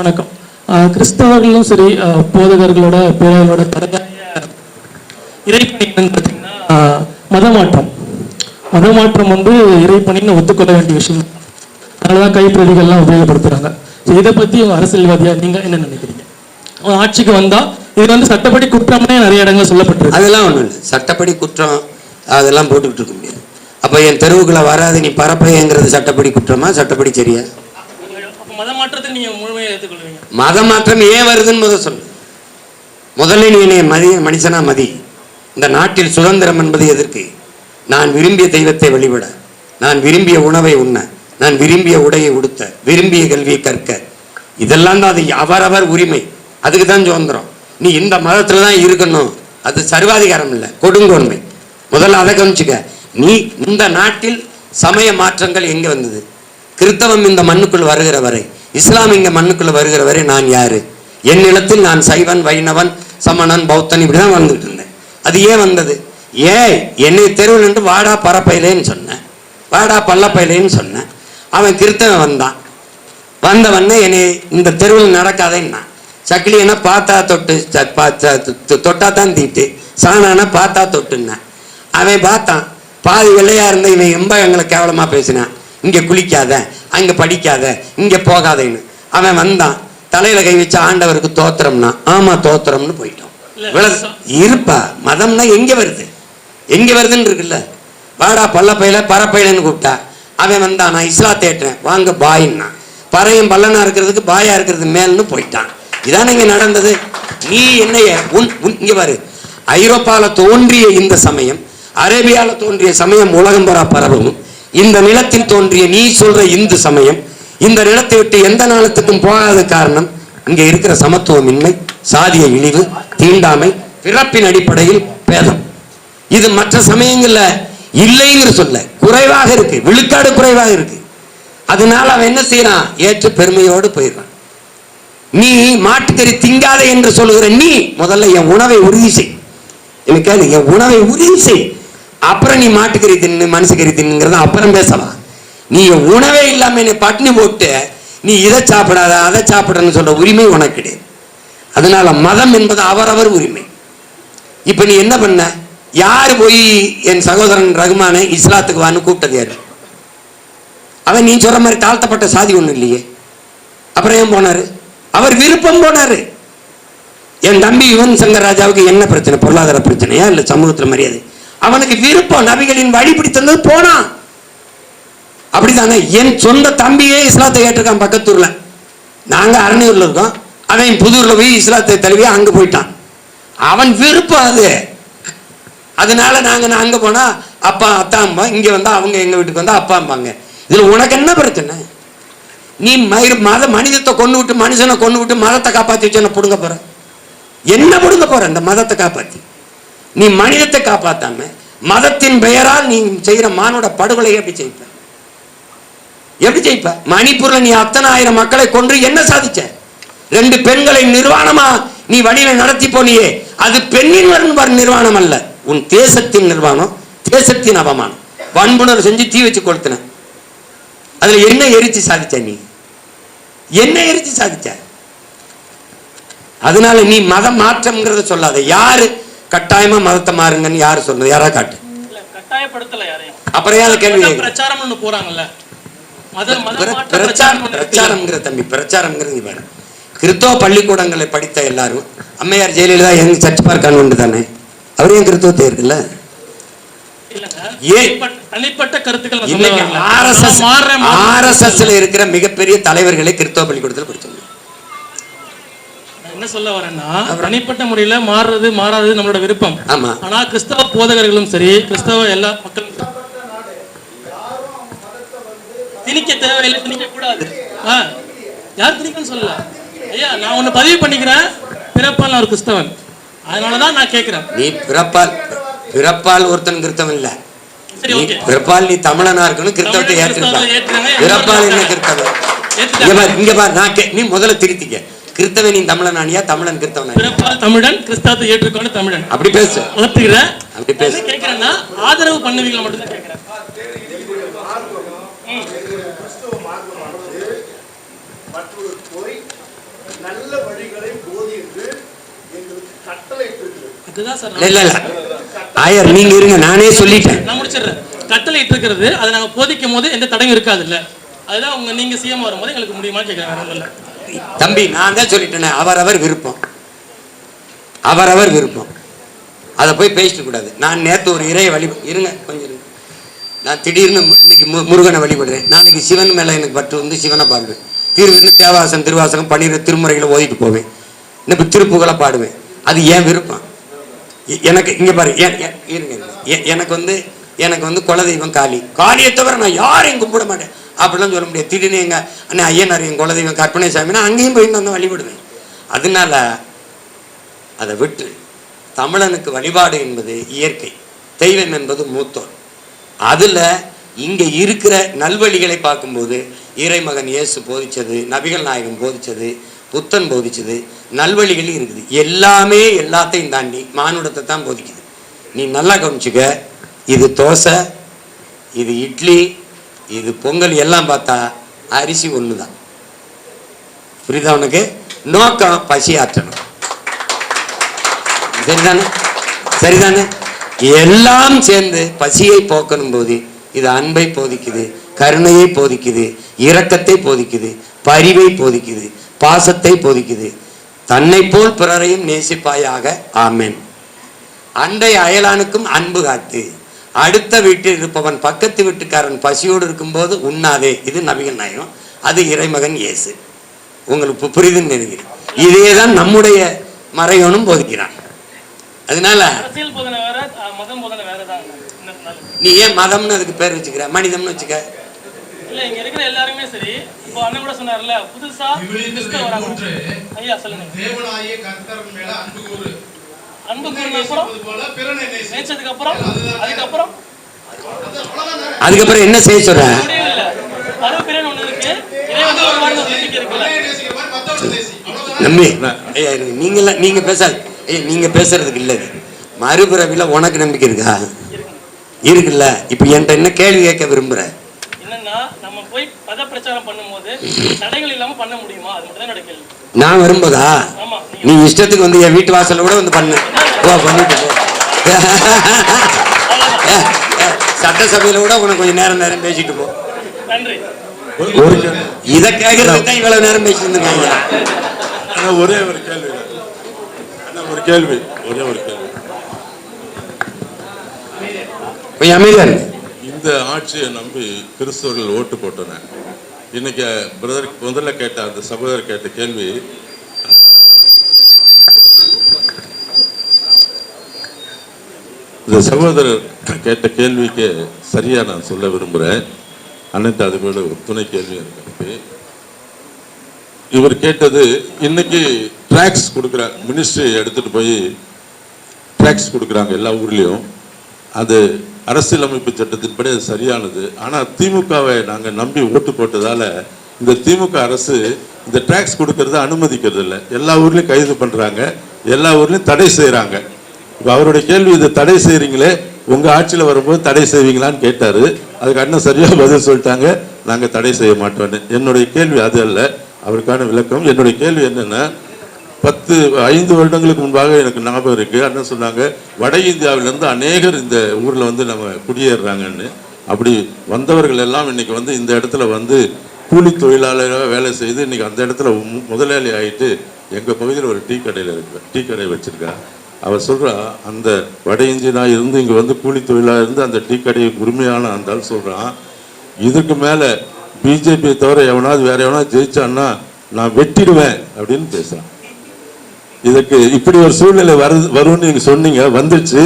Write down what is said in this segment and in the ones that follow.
வணக்கம். கிறிஸ்தவர்களும் சரி போதகர்களோட பேரர்களோட தலையாய இறைப்பணி பார்த்தீங்கன்னா மதமாற்றம். மதமாற்றம் வந்து இறைப்பணின்னு ஒத்துக்கொள்ள வேண்டிய விஷயம். அதனாலதான் கைப்பிரதிகள்லாம் உபயோகப்படுத்துறாங்க. இதை பத்தி உங்க அரசியல்வாதியா நீங்க என்ன நினைக்கிறீங்க? ஆட்சிக்கு வந்தா இது வந்து சட்டப்படி குற்றம்னே நிறைய இடங்கள் சொல்லப்பட்டிருக்கு. அதெல்லாம் ஒன்றும் இல்லை. சட்டப்படி குற்றம் அதெல்லாம் போட்டுக்கிட்டு இருக்க முடியாது. அப்போ என் தெருவுக்குள்ள வராது நீ பரப்பையங்கிறது சட்டப்படி குற்றமா சட்டப்படி சரியா? நீங்க முழுமையாக ஏற்றுக்கொள்வீங்க மத மாற்றம் ஏன் வருதுன்னு முதல் சொல்லு. முதல்ல நீ என்னை மதி மனுஷனா மதி. இந்த நாட்டில் சுதந்திரம் என்பது எதற்கு? நான் விரும்பிய தெய்வத்தை வழிபட நான் விரும்பிய உணவை உண்ண நான் விரும்பிய உடையை உடுத்த விரும்பிய கல்வியை கற்க. இதெல்லாம் தான் அது அவரவர் உரிமை. அதுக்கு தான் சுதந்திரம். நீ இந்த மதத்தில் தான் இருக்கணும். அது சர்வாதிகாரம் இல்லை கொடுங்கோன்மை. முதல்ல அதை கவனிச்சுக்க. நீ இந்த நாட்டில் சமய மாற்றங்கள் எங்கே வந்தது? கிறித்தவம் இந்த மண்ணுக்குள் வருகிற வரை இஸ்லாம் இங்க மண்ணுக்குள்ள வருகிற வரை நான் யாரு? என் நிலத்தில் நான் சைவன் வைணவன் சமணன் பௌத்தன் இப்படிதான் வாழ்ந்துட்டு இருந்தேன். அது ஏன் வந்தது? ஏன் என்னை தெருவில் நின்று வாடா பரப்பையிலேன்னு சொன்னேன். வாடா பல்லப்பையிலேன்னு சொன்னேன். அவன் கிறித்தவன் வந்தான். வந்தவன்னே என்னை இந்த தெருவில் நடக்காதேன்னா சக்கிலியனை பார்த்தா தொட்டு ச- பா- ச- தொட்டா தான் தீட்டு சாணானா பார்த்தா தொட்டுன்னா அவன் பார்த்தான். பாதி வெள்ளையா இருந்த இவன் ரொம்ப எங்களை கேவலமா பேசினான். இங்க குளிக்காத அங்க படிக்காத இங்க போகாதேன்னு. அவன் வந்தான். தலையில கை வச்சு ஆண்டவருக்கு தோத்திரம்னா ஆமா தோத்திரம்னு போயிட்டோம் இருப்பா. மதம்னா எங்க வருது? எங்க வருதுன்னு இருக்குல்ல. வாடா பள்ளப்பையில பரப்பையிலன்னு கூப்பிட்டா. அவன் வந்தான் நான் இஸ்லாத்தை ஏற்றேன் வாங்க பாயின்னா. பறையும் பல்லனா இருக்கிறதுக்கு பாயா இருக்கிறது மேல்னு போயிட்டான். இதானே இங்க நடந்தது? நீ என்னைய உன் உன் இங்க பாரு. ஐரோப்பால தோன்றிய இந்த சமயம் அரேபியால தோன்றிய சமயம் உலகம் பரா பரவும். இந்த நிலத்தில் தோன்றிய நீ சொல்ற இந்து சமயம் இந்த நிலத்தை விட்டு எந்த நாளத்துக்கும் போகாத காரணம் அங்கே இருக்கிற சமத்துவமின்மை சாதிய இழிவு தீண்டாமை பிறப்பின் அடிப்படையில் பேதம். இது மற்ற சமயங்கள்ல இல்லைங்கிற சொல்ல குறைவாக இருக்கு விழுக்காடு குறைவாக இருக்கு. அதனால அவன் என்ன செய்யறான்? ஏற்று பெருமையோடு போயிடுறான். நீ மாட்டுக்கறி திங்காத என்று சொல்லுகிற நீ முதல்ல என் உணவை உறுதி செய். எனக்கு என் உணவை உறுதி செய். அப்புறம் நீ மாட்டுக்கறி தின்னு மனுஷக்கறி தின்னுங்கிறத அப்புறம் பேசலாம். நீ உணவே இல்லாமல் என்னை பட்டினி போட்டு நீ இதை சாப்பிடாத அதை சாப்பிடணும்னு சொல்ற உரிமை உனக்கு கிடையாது. அதனால மதம் என்பது அவரவர் உரிமை. இப்ப நீ என்ன பண்ண? யார் போய் என் சகோதரன் ரகுமானை இஸ்லாத்துக்கு வான்னு கூப்பிட்டது யாரு? அவன் நீ சொல்ற மாதிரி தாழ்த்தப்பட்ட சாதி ஒன்றும் இல்லையே. அப்புறம் ஏன் போனாரு? அவர் விருப்பம் போனாரு. என் தம்பி யுவன் சங்கர் ராஜாவுக்கு என்ன பிரச்சனை? பொருளாதார பிரச்சனையா இல்லை சமூகத்தில் மரியாதை? அவனுக்கு விருப்பம். நபிகளின் வழிபடி தந்தது போனான் அப்படிதானே? என் சொந்த தம்பியே இஸ்லாத்தை ஏற்றிருக்கான் பக்கத்தூர்ல. நாங்க அரணியூர்ல இருக்கோம். அவன் புதூர்ல போய் இஸ்லாத்தை தழுவி அங்க போயிட்டான். அவன் விருப்பம் அது. அதனால நாங்க அங்க போனா அப்பா அத்தா அம்மா இங்க வந்தா அவங்க எங்க வீட்டுக்கு வந்தா அப்பா அம்மாங்க. இதுல உனக்கு என்ன பிரச்சனை? நீ மயிர் மத மனிதத்தை கொண்டு விட்டு மனுஷனை கொண்டு விட்டு மதத்தை காப்பாத்தி வச்சு என்ன புடுங்க போற? என்ன பிடுங்க போற இந்த மதத்தை காப்பாத்தி? நீ மனிதத்தை காப்பாத்தாம மதத்தின் பெயரால் நீ செய்யற மானோட படுகொலை எப்படி ஜெயிப்ப? எப்படி ஜெயிப்ப? மணிப்பூர்ல நீ அத்தனை ஆயிரம் மக்களை கொன்று என்ன சாதிச்ச? ரெண்டு பெண்களை நிர்வாணமா நீ வழியில நடத்தி போனியே. அது பெண்ணின் வரும் நிர்வாணம் அல்ல. உன் தேசத்தின் நிர்வாணம் தேசத்தின் அவமானம். வன்புணர்வு செஞ்சு தீ வச்சு கொளுத்தின. அதுல என்ன எரிச்சு சாதிச்ச நீ? என்ன எரிச்சு சாதிச்ச? அதனால நீ மதம் மாற்றம்ங்கிறத சொல்லாத. யாரு கட்டாயமா மதத்தை மாறுங்கன்னு யாரு சொல்றது? யாரா காட்டு? அப்புறம் அதை கேள்வி? பிரச்சாரம் போறாங்கல்ல. பிரச்சாரம்ங்கிற தம்பி பிரச்சாரம்ங்கிறது நீ பாரு கிறிஸ்தவ பள்ளிக்கூடங்களை படித்த எல்லாரும் அம்மையார் ஜெயலலிதா எங்க சர்ச் பார்க் கான்வென்ட் தானே? அவர் ஏன் கிறிஸ்தவத்தை இருக்குல்ல இல்லங்க. ஏன்? தனிப்பட்ட- தனிப்பட்ட கருத்துக்கள் நான் என்ன சொல்ல வரேன்னா தனிப்பட்ட முறையில மாறுறது மாறாதது நம்மளோட விருப்பம். ஆமா. ஆனா கிறிஸ்தவ போதகர்களும் சரி கிறிஸ்தவ எல்லா மக்களும். திணிக்க தேவையில்லை திணிக்க கூடாது. யார் திணிக்கன்னு சொல்லல? ஐயா நான் ஒண்ணு பதிவு பண்ணிக்கிறேன். பிறப்பால் நான் ஒரு கிறிஸ்தவன். அதனாலதான் நான் கேட்கிறேன் நீ பிறப்பால் பிறப்பால் ஒருத்தன் கிறிஸ்தவன் இல்ல. பிறப்பால் நீ தமிழனா இருக்கணும் கிறிஸ்தவத்தை ஏற்றுறாங்க, பிறப்பால் என்ன. கிறிஸ்தவன். இங்க பாரு, நான் கே நீ முதல்ல திருத்திக்க. கிறிஸ்தவனின் தமிழனானியா? தமிழன் கிறிஸ்தவன் தமிழன் கிறிஸ்தவத்தை ஏற்றுக்கொண்ட தமிழன். அப்படி பேசு. ஒத்துக்கிற அப்படி பேசு. கேட்கிறேன்னா ஆதரவு பண்ணுவீங்களா மட்டும் கட்டளை அதுதான் சார் இல்ல இல்ல ஆயர் நீங்க இருங்க நானே சொல்லிட்டேன். நான் முடிச்சிடுறேன். கட்டளை இட்டிருக்கிறது அதை நாங்க போதிக்கும் போது எந்த தடையும் இருக்காது இல்ல. அதுதான் உங்க நீங்க சிஎம் வரும்போது எங்களுக்கு முடியுமா கேட்கறாங்க தம்பி நான் தான் சொல்லிட்டேனே அவரவர் விருப்பம். அவரவர் விருப்பம். அதை போய் பேசிட்டு கூடாது. நான் நேற்று ஒரு இறையை வழி இருங்க கொஞ்சம் இருங்க. நான் திடீர்னு மு- இன்னைக்கு மு- முருகனை வழிபடுறேன். நாளைக்கு சிவன் மேலே எனக்கு பற்று வந்து சிவனை பாடுவேன். தீர்வுன்னு தேவாசம் திருவாசகம் பன்னிரு திருமுறைகளை ஓதிட்டு போவேன். இன்னும் திருப்புகளை பாடுவேன். அது ஏன் விருப்பம். எ- எனக்கு இங்கே பாரு ஏன் இருங்க எனக்கு வந்து எனக்கு வந்து குலதெய்வம் காளி. காளியை தவிர நான் யாரையும் கும்பிட மாட்டேன். அப்படிலாம் சொல்ல முடியாது. திடீர்னு எங்கள் அண்ணன் ஐயனார் என் குலதெய்வம் கற்பனை சாமினா அங்கேயும் போய் நான் வழிபடுவேன். அதனால அதை விட்டு தமிழனுக்கு வழிபாடு என்பது இயற்கை. தெய்வம் என்பது மூத்தோர். அதில் இங்கே இருக்கிற நல்வழிகளை பார்க்கும்போது இறைமகன் இயேசு போதிச்சது நபிகள் நாயகம் போதிச்சது புத்தன் போதிச்சது நல்வழிகள் இருக்குது. எல்லாமே எல்லாத்தையும் தாண்டி மானுடத்தை தான் போதிக்குது. நீ நல்லா கவனிச்சுக்க. இது தோசை இது இட்லி இது பொங்கல் எல்லாம் பார்த்தா அரிசி ஒன்று தான் புரியுதா உனக்கு? நோக்கம் பசி ஆற்றணும். சரிதானே? சரிதானே? எல்லாம் சேர்ந்து பசியை போக்கணும் போது இது அன்பை போதிக்குது கருணையை போதிக்குது இரக்கத்தை போதிக்குது பரிவை போதிக்குது பாசத்தை போதிக்குது. தன்னை போல் பிறரையும் நேசிப்பாயாக ஆமேன். அண்டை அயலானுக்கும் அன்பு காத்து. அடுத்த வீட்டில் இருப்பவன் பக்கத்து வீட்டுக்காரன் பசியோடு இருக்கும்போது உண்ணாதே. இது நபிகள் நாயகம். அது இறைமகன் இயேசு. உங்களுக்கு பு- புரியுதுன்னு நினைக்கிறேன். இதே தான் நம்முடைய மறையோனும் போதிக்கிறான். அதனால அரசியல் போதனை வேற அஹ், மதம் போதனை வேற தான். என்ன இருந்தாலும். நீ ஏன் மதம்னு அதுக்கு பேர் வச்சுக்கிற? மனிதம்னு வச்சுக்க. இல்ல இங்க இருக்கிற எல்லாருமே சரி. இப்போ அண்ணன் கூட சொன்னார்ல புதுசா ஐயா சொல்லுங்க. அன்பு அப்புறம் நேச்சதுக்கு அதுக்கப்புறம்? அதுக்கப்புறம் என்ன செய்ய சொல்ற நம்பி. நீங்கள நீங்க பேசாது. ஐயா நீங்க பேசுறதுக்கு இல்ல மறுபிறவில உனக்கு நம்பிக்கை இருக்கா? இருக்குல்ல. இப்ப என்கிட்ட என்ன கேள்வி கேட்க விரும்புற? என்னன்னா நம்ம போய் பத பிரச்சாரம் பண்ணும்போது தடைகள் இல்லாம பண்ண முடியுமா? அது மட்டும் தான் என்னோட கேள்வி. நான் வரும்போதா? ஆமா. நீ இஷ்டத்துக்கு வந்து என் வீட்டு வாசல்ல கூட வந்து பண்ணு. ஓ பண்ணிட்டு போ. சட்டசபையில கூட உனக்கு கொஞ்சம் நேரம் நேரம் பேசிட்டு போ. ஒரு கேள்வி இத கேக்குறதுக்கு தான் இவ்வளவு நேரம் ஒரே ஒரு கேள்வி. ஒரு கேள்வி. ஒரே ஒரு கேள்வி. கொஞ்சம் அமைதியா இந்த ஆட்சியை நம்பி கிறிஸ்தவர்கள் ஓட்டு போட்டன. இன்னைக்கு பிரதர் முதல்ல கேட்ட அந்த சகோதரர் கேட்ட கேள்வி இந்த சகோதரர் கேட்ட கேள்விக்கு சரியா நான் சொல்ல விரும்புறேன். அனைத்து அது கூட ஒரு துணை கேள்வி எனக்கு இவர் கேட்டது இன்னைக்கு ட்ராக்ஸ் கொடுக்குற மினிஸ்ட்ரி எடுத்துட்டு போய் ட்ராக்ஸ் கொடுக்குறாங்க எல்லா ஊர்லேயும். அது அரசியலமைப்பு சட்டத்தின்படி அது சரியானது. ஆனால் திமுகவை நாங்கள் நம்பி ஓட்டு போட்டதால இந்த திமுக அரசு இந்த டேக்ஸ் கொடுக்கறத அனுமதிக்கிறது இல்லை எல்லா ஊர்லேயும் கைது பண்ணுறாங்க எல்லா ஊர்லேயும் தடை செய்கிறாங்க இப்போ அவருடைய கேள்வி இதை தடை செய்கிறீங்களே உங்கள் ஆட்சியில் வரும்போது தடை செய்வீங்களான்னு கேட்டார். அதுக்கு அண்ணன் சரியாக பதில் சொல்லிட்டாங்க. நாங்கள் தடை செய்ய மாட்டோன்னு என்னுடைய கேள்வி அது அல்ல. அவருக்கான விளக்கம். என்னுடைய கேள்வி என்னென்னா பத்து ஐந்து வருடங்களுக்கு முன்பாக எனக்கு ஞாபகம் இருக்கு. அண்ணன் சொன்னாங்க வட இந்தியாவிலிருந்து அநேகர் இந்த ஊரில் வந்து நம்ம குடியேறுறாங்கன்னு அப்படி வந்தவர்கள் எல்லாம் இன்னைக்கு வந்து இந்த இடத்துல வந்து கூலி தொழிலாளராக வேலை செய்து இன்றைக்கி அந்த இடத்துல மு- முதலாளி ஆகிட்டு எங்கள் பகுதியில் ஒரு டீ கடையில் இருக்கு டீ கடை வச்சுருக்கா. அவர் சொல்கிறா அந்த வட இந்தியனாக இருந்து இங்கே வந்து கூலி தொழிலாக இருந்து அந்த டீ கடையை உரிமையான அந்த சொல்கிறான் இதுக்கு மேலே பிஜேபியை தவிர எவனாவது வேறு எவனாவது ஜெயிச்சான்னா நான் வெட்டிடுவேன். அப்படின்னு பேசுகிறான் இதுக்கு இப்படி ஒரு சூழ்நிலை வருது வரும்னு நீங்க சொன்னீங்க வந்துச்சு.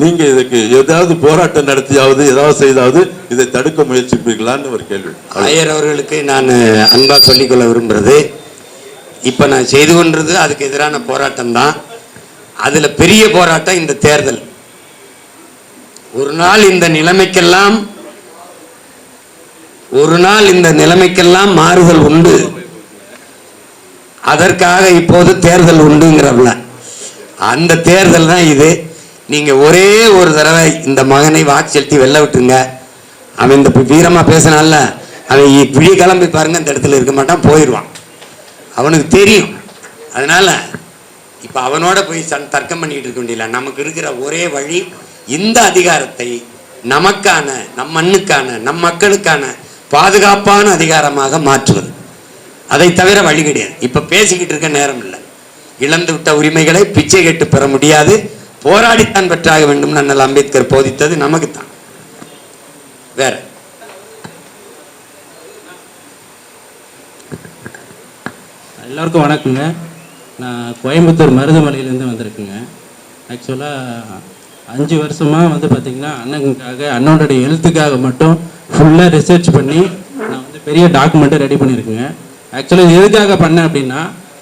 நீங்க இதுக்கு ஏதாவது போராட்டம் நடத்தியாவது ஏதாவது செய்தாவது இதை தடுக்க முயற்சிப்பீங்களான்னு ஒரு கேள்வி. ஐயர் அவர்களுக்கு நான் அன்பா சொல்லிக்கொள்ள விரும்புறது இப்ப நான் செய்து கொண்டது அதுக்கு எதிரான போராட்டம் தான். அதுல பெரிய போராட்டம் இந்த தேர்தல். ஒரு நாள் இந்த நிலைமைக்கெல்லாம் ஒரு நாள் இந்த நிலைமைக்கெல்லாம் மாறுதல் உண்டு. அதற்காக இப்போது தேர்தல் உண்டுங்கிறவள அந்த தேர்தல் தான் இது நீங்கள் ஒரே ஒரு தடவை இந்த மகனை வாக்கு செலுத்தி வெளில விட்டுருங்க. அவன் இந்த வீரமாக பேசினால அவன் விழி கிளம்பி பாருங்க இந்த இடத்துல இருக்க மாட்டான் போயிடுவான் அவனுக்கு தெரியும். அதனால் இப்போ அவனோட போய் சன் தர்க்கம் பண்ணிட்டு இருக்க முடியல நமக்கு இருக்கிற ஒரே வழி இந்த அதிகாரத்தை நமக்கான நம் மண்ணுக்கான நம் மக்களுக்கான பாதுகாப்பான அதிகாரமாக மாற்றுவது. அதை தவிர வழி கிடையாது. இப்போ பேசிக்கிட்டு இருக்க நேரம் இல்லை. இழந்து விட்ட உரிமைகளை பிச்சை கேட்டு பெற முடியாது. போராடித்தான் பெற்றாக வேண்டும் அண்ணல் அம்பேத்கர் போதித்தது நமக்குத்தான். வேற? எல்லாருக்கும் வணக்கங்க. நான் கோயம்புத்தூர் மருதமலையிலேருந்து வந்திருக்குங்க. ஆக்சுவலாக அஞ்சு வருஷமாக வந்து பார்த்திங்கன்னா அண்ணனுக்காக அண்ணனுடைய எழுத்துக்காக மட்டும் ஃபுல்லாக ரிசர்ச் பண்ணி நான் வந்து பெரிய டாக்குமெண்ட்டை ரெடி பண்ணியிருக்கேங்க. ஆக்சுவலாக இது எதுக்காக பண்ணேன் அப்படின்னா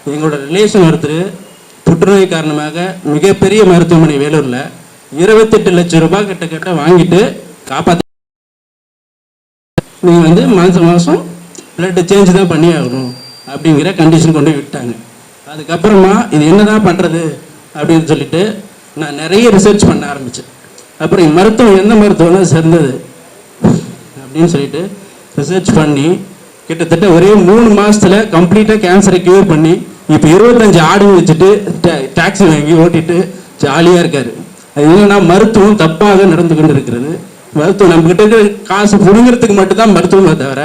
எங்களோட ரிலேஷன் ஒருத்தர் புற்றுநோய் காரணமாக மிகப்பெரிய மருத்துவமனை வேலூரில் இருபத்தெட்டு லட்சம் ரூபாய் கிட்ட கிட்ட வாங்கிட்டு காப்பாற்ற நீங்கள் வந்து மாதம் மாதம் பிளட்டு சேஞ்ச் தான் பண்ணி ஆகணும் அப்படிங்கிற கண்டிஷன் கொண்டு விட்டாங்க. அதுக்கப்புறமா இது என்ன தான் பண்ணுறது அப்படின்னு சொல்லிட்டு நான் நிறைய ரிசர்ச் பண்ண ஆரம்பித்தேன் அப்புறம் மருத்துவம் எந்த மருத்துவம்லாம் சிறந்தது அப்படின்னு சொல்லிட்டு ரிசர்ச் பண்ணி கிட்டத்தட்ட ஒரே மூணு மாசத்துல கம்ப்ளீட்டாக கேன்சரை கியூர் பண்ணி இப்போ இருபத்தஞ்சு ஆடு வச்சுட்டு டாக்ஸி வாங்கி ஓட்டிட்டு ஜாலியாக இருக்காரு. அது இல்லைன்னா மருத்துவம் தப்பாக நடந்து கொண்டு இருக்கிறது மருத்துவம் நம்ம கிட்ட இருக்கிற காசு புடுங்கிறதுக்கு மட்டும்தான் மருத்துவமே தவிர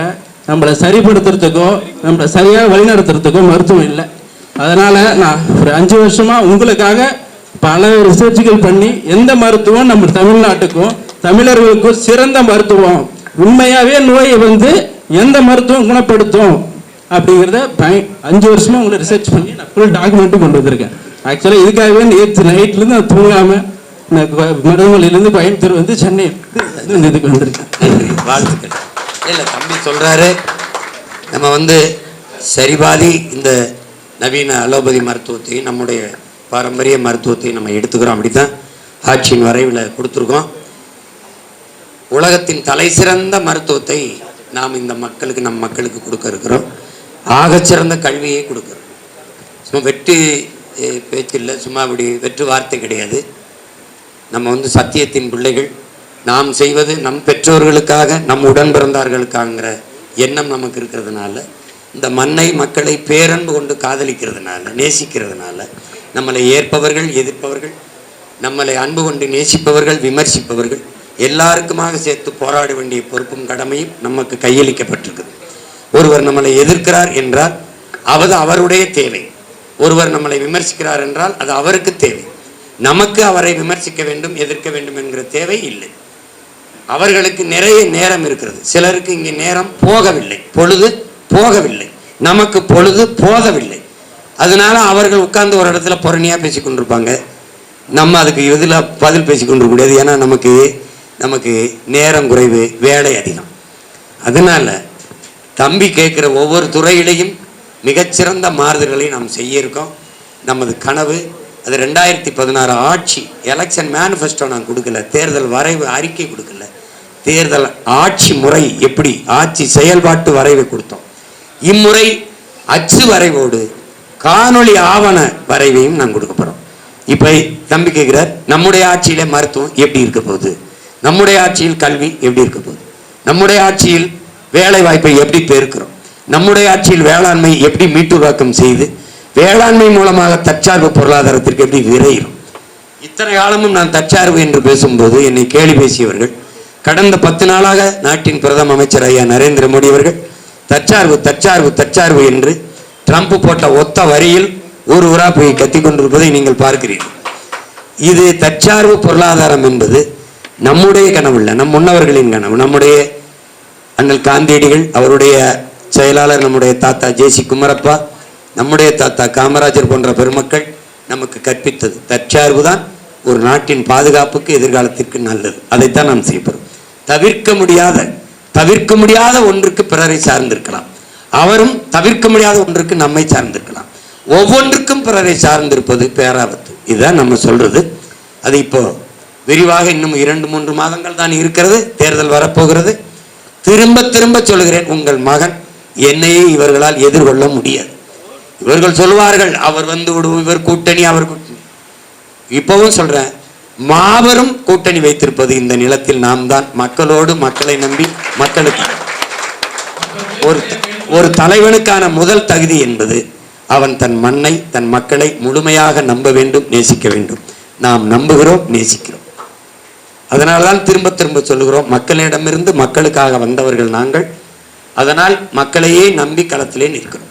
நம்மளை சரிப்படுத்துறதுக்கோ நம்மளை சரியாக வழிநடத்துறதுக்கோ மருத்துவம் இல்லை. அதனால நான் ஒரு அஞ்சு வருஷமா உங்களுக்காக பல ரிசர்ச்சுகள் பண்ணி எந்த மருத்துவம் நம்ம தமிழ்நாட்டுக்கும் தமிழர்களுக்கும் சிறந்த மருத்துவம். உண்மையாவே நோயை வந்து எந்த மருத்துவம் குணப்படுத்தும் அப்படிங்கிறத அஞ்சு வருஷமா உங்களை ரிசர்ச் பண்ணி நான் ஃபுல் டாக்குமெண்ட்டும் கொண்டு வந்திருக்கேன். ஆக்சுவலாக இதுக்காகவே நேற்று நைட்லேருந்து நான் தூங்காமல் நான் மருதமலையிலேருந்து கோயம்புத்தூர் வந்து சென்னை இதுக்கு வந்திருக்கேன். வாழ்த்துக்கள். இல்லை தம்பி சொல்கிறாரு நம்ம வந்து சரிபாதி இந்த நவீன அலோபதி மருத்துவத்தையும் நம்முடைய பாரம்பரிய மருத்துவத்தையும் நம்ம எடுத்துக்கிறோம் அப்படித்தான் ஆட்சியின் வரைவில் கொடுத்துருக்கோம். உலகத்தின் தலை சிறந்த மருத்துவத்தை நாம் இந்த மக்களுக்கு நம் மக்களுக்கு கொடுக்க இருக்கிறோம். ஆகச்சிறந்த கல்வியை கொடுக்கிறோம். சும்மா வெற்றி பேச்சு இல்லை சும்மா அப்படி வெற்று வார்த்தை கிடையாது. நம்ம வந்து சத்தியத்தின் பிள்ளைகள். நாம் செய்வது நம் பெற்றோர்களுக்காக நம் உடன் பிறந்தார்களுக்காங்கிற எண்ணம் நமக்கு இருக்கிறதுனால இந்த மண்ணை மக்களை பேரன்பு கொண்டு காதலிக்கிறதுனால நேசிக்கிறதுனால நம்மளை ஏற்பவர்கள் எதிர்ப்பவர்கள் நம்மளை அன்பு கொண்டு நேசிப்பவர்கள் விமர்சிப்பவர்கள் எல்லாருக்குமாக சேர்த்து போராட வேண்டிய பொறுப்பும் கடமையும் நமக்கு கையளிக்கப்பட்டிருக்குது. ஒருவர் நம்மளை எதிர்க்கிறார் என்றால் அவது அவருடைய தேவை. ஒருவர் நம்மளை விமர்சிக்கிறார் என்றால் அது அவருக்கு தேவை. நமக்கு அவரை விமர்சிக்க வேண்டும் எதிர்க்க வேண்டும் என்கிற தேவை இல்லை. அவர்களுக்கு நிறைய நேரம் இருக்கிறது. சிலருக்கு இங்கே நேரம் போகவில்லை. பொழுது போகவில்லை. நமக்கு பொழுது போதவில்லை அதனால அவர்கள் உட்கார்ந்து ஒரு இடத்துல பொறணியாக பேசி கொண்டிருப்பாங்க நம்ம அதுக்கு இதில் பதில் பேசி கொண்டிருக்க முடியாது. ஏன்னா நமக்கு நமக்கு நேரம் குறைவு வேலை அதிகம். அதனால் தம்பி கேட்குற ஒவ்வொரு துறையிலையும் மிகச்சிறந்த மாறுதல்களை நாம் செய்ய இருக்கோம் நமது கனவு அது ரெண்டாயிரத்தி பதினாறு ஆட்சி எலெக்ஷன் மேனிஃபெஸ்டோ நான் கொடுக்கல தேர்தல் வரைவு அறிக்கை கொடுக்கல. தேர்தல் ஆட்சி முறை எப்படி ஆட்சி செயல்பாட்டு வரைவை கொடுத்தோம். இம்முறை அச்சு வரைவோடு காணொளி ஆவண வரைவையும் நான் கொடுக்க போகிறோம் இப்போ தம்பி கேட்குறார் நம்முடைய ஆட்சியிலே மருத்துவம் எப்படி இருக்க போகுது? நம்முடைய ஆட்சியில் கல்வி எப்படி இருக்க போகுது? நம்முடைய ஆட்சியில் வேலை வாய்ப்பை எப்படி பெருக்கிறோம்? நம்முடைய ஆட்சியில் வேளாண்மை எப்படி மீட்டுருவாக்கம் செய்து வேளாண்மை மூலமாக தற்சார்பு பொருளாதாரத்திற்கு எப்படி விரைகிறோம்? இத்தனை காலமும் நான் தற்சார்பு என்று பேசும்போது என்னை கேலி பேசியவர்கள் கடந்த பத்து நாளாக நாட்டின் பிரதம அமைச்சர் ஐயா நரேந்திர மோடி அவர்கள் தற்சார்பு தற்சார்பு தற்சார்பு என்று ட்ரம்ப் போட்ட ஒத்த வரியில் ஊர் ஊரா போய் கத்திக் கொண்டிருப்பதை நீங்கள் பார்க்கிறீர்கள். இது தற்சார்பு பொருளாதாரம் என்பது நம்முடைய கனவு இல்லை நம் முன்னவர்களின் கனவு. நம்முடைய அண்ணல் காந்தியடிகள் அவருடைய செயலாளர் நம்முடைய தாத்தா ஜேசி குமரப்பா நம்முடைய தாத்தா காமராஜர் போன்ற பெருமக்கள் நமக்கு கற்பித்தது. தற்சார்பு தான் ஒரு நாட்டின் பாதுகாப்புக்கு எதிர்காலத்திற்கு நல்லது. அதைத்தான் நாம் செய்யப்படுறோம் தவிர்க்க முடியாத தவிர்க்க முடியாத ஒன்றுக்கு பிறரை சார்ந்திருக்கலாம். அவரும் தவிர்க்க முடியாத ஒன்றுக்கு நம்மை சார்ந்திருக்கலாம். ஒவ்வொன்றுக்கும் பிறரை சார்ந்திருப்பது பேராபத்து. இதுதான் நம்ம சொல்றது. அது இப்போ விரிவாக இன்னும் இரண்டு மூன்று மாதங்கள் தான் இருக்கிறது. தேர்தல் வரப்போகிறது. திரும்ப திரும்ப சொல்கிறேன் உங்கள் மகன் என்னையே இவர்களால் எதிர்கொள்ள முடியாது. இவர்கள் சொல்வார்கள் அவர் வந்து விடுவோம் இவர் கூட்டணி அவர் கூட்டணி. இப்பவும் சொல்றேன் மாபெரும் கூட்டணி வைத்திருப்பது இந்த நிலத்தில் நாம் தான். மக்களோடு மக்களை நம்பி மக்களுக்கு ஒரு த- ஒரு தலைவனுக்கான முதல் தகுதி என்பது அவன் தன் மண்ணை தன் மக்களை முழுமையாக நம்ப வேண்டும் நேசிக்க வேண்டும். நாம் நம்புகிறோம் நேசிக்கிறோம். அதனால்தான் திரும்ப திரும்ப சொல்லுகிறோம் மக்களிடமிருந்து மக்களுக்காக வந்தவர்கள் நாங்கள். அதனால் மக்களையே நம்பி களத்திலே நிற்கிறோம்.